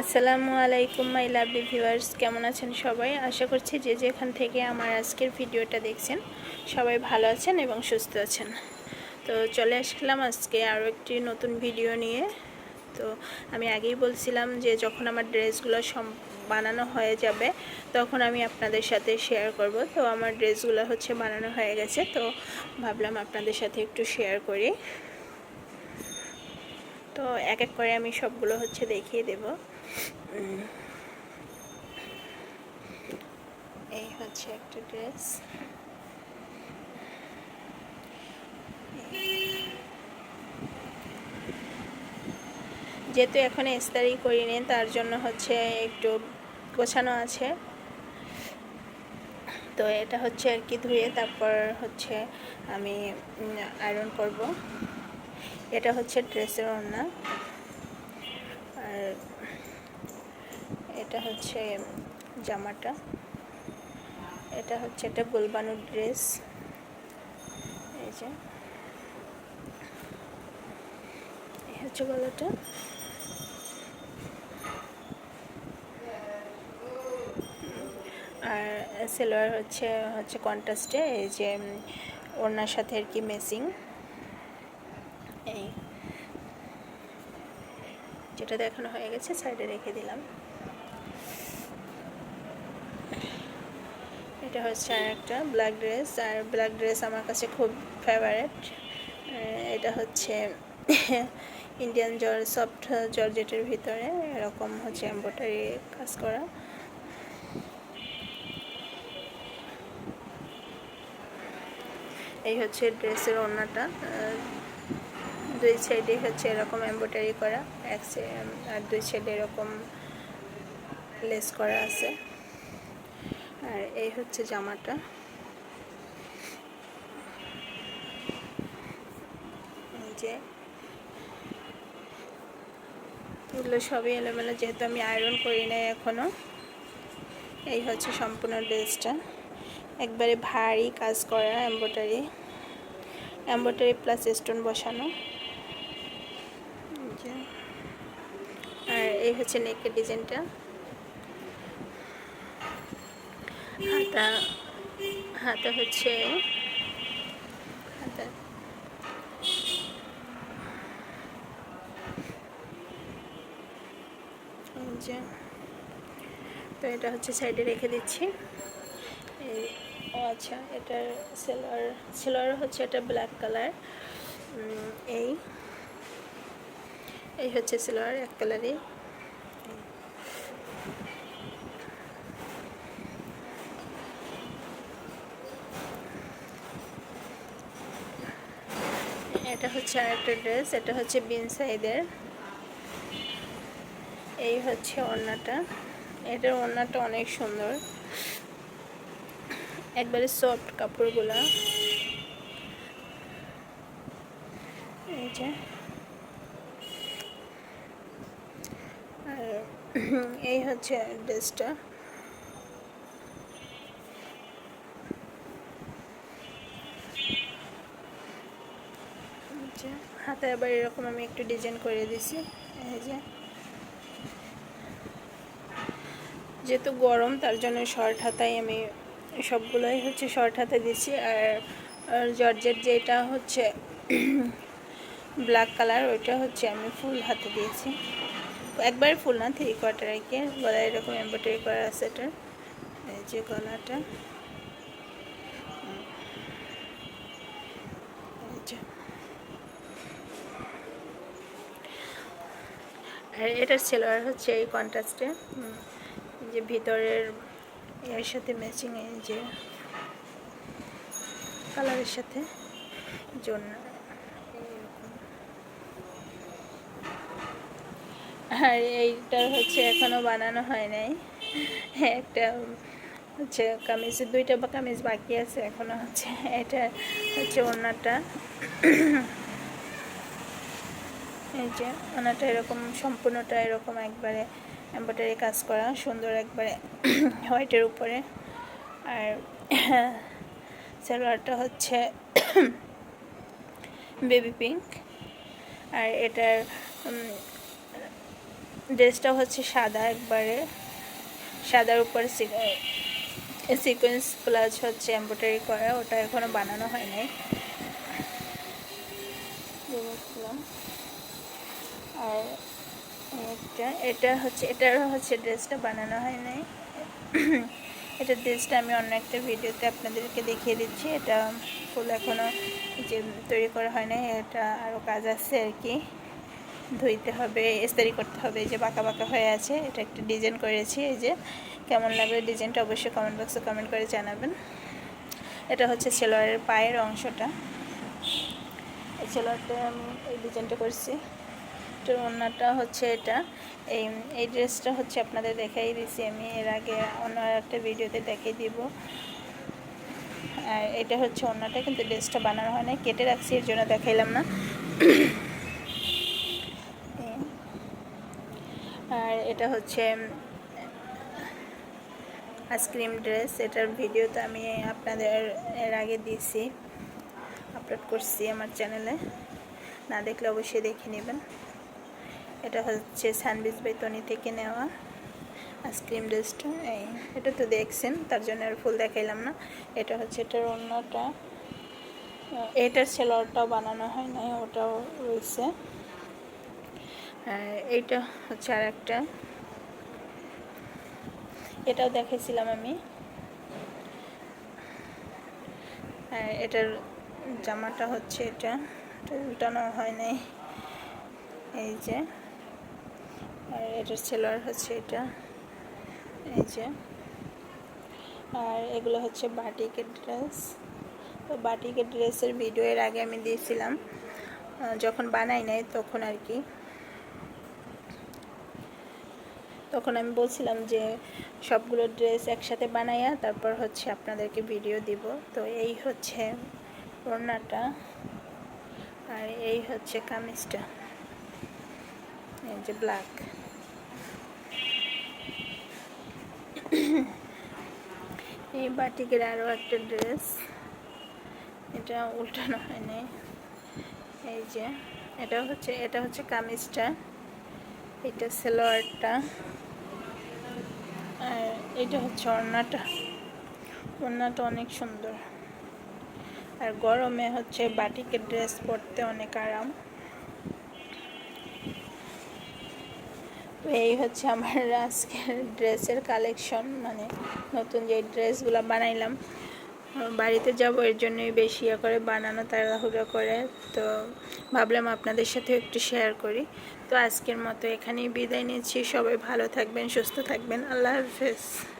আসসালামু আলাইকুম, my lovely viewers. কেমন আছেন সবাই? আশা করছি যে যেখান থেকে আমার আজকের ভিডিওটা দেখছেন, সবাই ভালো আছেন এবং সুস্থ আছেন। তো চলে আসলাম আজকে আরও একটি নতুন ভিডিও নিয়ে। তো আমি আগেই বলছিলাম যে যখন আমার ড্রেসগুলো সম, বানানো হয়ে যাবে, তখন আমি আপনাদের সাথে শেয়ার করব। তো আমার ড্রেসগুলো হচ্ছে বানানো হয়ে গেছে, তো ভাবলাম আপনাদের সাথে একটু শেয়ার করি। তো এক এক করে আমি সবগুলো হচ্ছে দেখিয়ে দেব। এই হচ্ছে একটা ড্রেস। যেহেতু এখন ইস্তারি করিনি, তার জন্য হচ্ছে একটু গোছানো আছে। তো এটা হচ্ছে আর কি ধুয়ে তারপর হচ্ছে আমি আয়রন করব। এটা হচ্ছে ড্রেসের ওড়না। আর এটা হচ্ছে জামাটা। এটা হচ্ছে একটা গোলবানুর ড্রেস। এই যে। হচ্ছে গলাটা। আর সেলোয়ার হচ্ছে হচ্ছে কন্ট্রাস্টে এই যে ওড়নার সাথে আর কি মেসিং এই যেটা দেখানো হয়ে গেছে, সাইডে রেখে দিলাম। এটা হচ্ছে আর একটা ব্ল্যাক ড্রেস আর ব্ল্যাক ড্রেস আমার কাছে খুব ফেভারেট এটা হচ্ছে ইন্ডিয়ান জর সফট জর্জেটের ভিতরে, এরকম হচ্ছে এম্ব্রয়ডারি কাজ করা। এই হচ্ছে ড্রেসের ওড়নাটা দুই সাইডে হচ্ছে এরকম এম্ব্রয়ডারি করা, এক আর দুই সাইডে এরকম লেস করা আছে। আর এই হচ্ছে জামাটা। যে এগুলো সবই এলোমেলো, যেহেতু আমি আয়রন করি নাই এখনও এই হচ্ছে সম্পূর্ণ ড্রেসটা একবারে ভারী কাজ করা এম্ব্রয়ডারি এম্ব্রয়ডারি প্লাস স্টোন বসানো আর এই হচ্ছে নেকের ডিজাইনটা হাতা হাতা হচ্ছে, হাতা। তো এটা হচ্ছে সাইডে রেখে দিচ্ছি। ও আচ্ছা এটার সেলোয়ার সেলোয়ার হচ্ছে এটা ব্ল্যাক কালার এই এই হচ্ছে সেলোয়ার এক কালারই এটা হচ্ছে আরেকটা ড্রেস, এটা হচ্ছে বিন সাইদের। এই হচ্ছে ওড়নাটা। এটার ওড়নাটা অনেক সুন্দর। একবারে সফট কাপড়গুলা। এই যে। আর এই হচ্ছে ড্রেসটা। হাতে আবার এরকম আমি একটু ডিজাইন করে দিছি। এই যে। যেহেতু গরম, তার জন্য শর্ট হাতায় আমি সবগুলোই হচ্ছে শর্ট হাতে দিছি। আর জর্জের যেটা হচ্ছে ব্ল্যাক কালার ওইটা হচ্ছে আমি ফুল হাতে দিয়েছি। একবারে ফুল না থ্রি কোয়ার্টার রেখে গলায় এরকম এম্ব্রয়ডারি করা আছে এটার। এই যে গলাটা আর এটার সেলোয়ার হচ্ছে এই কন্ট্রাস্টে যে ভিতরের এর সাথে ম্যাচিং এই যে কালারের সাথে জন্য আর এইটা হচ্ছে এখনও বানানো হয় নাই। একটা হচ্ছে কামিজের দুইটা বা কামিজ বাকি আছে এখনও হচ্ছে। এটা হচ্ছে ওনাটা এই যে, ওনাটা এরকম সম্পূর্ণটা এরকম একবারে এম্ব্রয়ডারি কাজ করা, সুন্দর একবারে হোয়াইটের উপরে। আর সালোয়ারটা হচ্ছে বেবি পিঙ্ক আর এটার ড্রেসটা হচ্ছে সাদা একবারে। সাদার উপর সিকোয়েন্স প্লাস হচ্ছে এম্ব্রয়ডারি করা, ওটা এখনও বানানো হয় নাই। আর এটা এটা হচ্ছে, এটার হচ্ছে ড্রেসটা বানানো হয় নাই। এটা ড্রেসটা আমি অন্য একটা ভিডিওতে আপনাদেরকে দেখিয়ে দিচ্ছি। এটা ফুল এখনও যে তৈরি করা হয় নাই, এটা আরও কাজ আছে আর কি। ধুইতে হবে, ইস্তারি করতে হবে যে বাঁকা বাঁকা হয়ে আছে। এটা একটা ডিজাইন করেছি, এই যে কেমন লাগবে ডিজাইনটা অবশ্যই কমেন্ট বক্সে কমেন্ট করে জানাবেন। এটা হচ্ছে সেলোয়ারের পায়ের অংশটা। এই সেলোয়ারটা আমি এই ডিজাইনটা করছি। এটার ওড়নাটা হচ্ছে এটা। এই এই ড্রেসটা হচ্ছে আপনাদের দেখাই দিছি আমি। এর আগে অন্য একটা ভিডিওতে দেখিয়ে দিব। আর এটা হচ্ছে অন্যটা কিন্তু ড্রেসটা বানানো হয় না কেটে রাখছি, এর জন্য দেখাইলাম না। আর এটা হচ্ছে আইসক্রিম ড্রেস। এটার ভিডিও তো আমি আপনাদের এর আগে দিয়েছি আপলোড করছি আমার চ্যানেলে। না দেখলে অবশ্যই দেখে নেবেন। এটা হচ্ছে স্যান্ডউইচ বেতনি থেকে নেওয়া আইসক্রিম ড্রেসটা এই, এটা তো দেখছেন, তার জন্য আর ফুল দেখাইলাম না। এটা হচ্ছে এটার অন্যটা এটার সেলোয়ারটাও বানানো হয় না ওটাও রয়েছে। এইটা হচ্ছে আর একটা এটাও দেখেছিলাম আমি। এটার জামাটা হচ্ছে এটা উল্টানো হয় নাই। এই যে। এটার সেলোয়ার হচ্ছে এটা। এই যে। আর এগুলো হচ্ছে বাটিকের ড্রেস। তো বাটিকের ড্রেসের ভিডিও এর আগে আমি দিয়েছিলাম। যখন বানাই নাই তখন আর কি। তখন আমি বলছিলাম যে সবগুলো ড্রেস একসাথে বানাইয়া তারপর হচ্ছে আপনাদেরকে ভিডিও দিব। তো এই হচ্ছে ওড়নাটা। আর এই হচ্ছে কামিজটা। এই যে ব্ল্যাক। এই বাটিকের আরও একটা ড্রেস। এটা উল্টানো হয়নি। এই যে, এটা হচ্ছে এটা হচ্ছে কামিজটা। এটা সেলোয়ারটা। আর এটা হচ্ছে ওড়নাটা। ওড়নাটা অনেক সুন্দর। আর গরমে হচ্ছে বাটিকের ড্রেস পরতে অনেক আরাম। এই হচ্ছে আমার আজকের ড্রেসের কালেকশন মানে নতুন যে ড্রেসগুলো বানাইলাম। বাড়িতে যাব, এর জন্যই বেশি ইয়ে করে বানানো তাড়াহুড়ো করে। তো ভাবলাম আপনাদের সাথে একটু শেয়ার করি। তো আজকের মতো এখানেই বিদায় নিচ্ছি। সবাই ভালো থাকবেন, সুস্থ থাকবেন। আল্লাহ হাফেজ।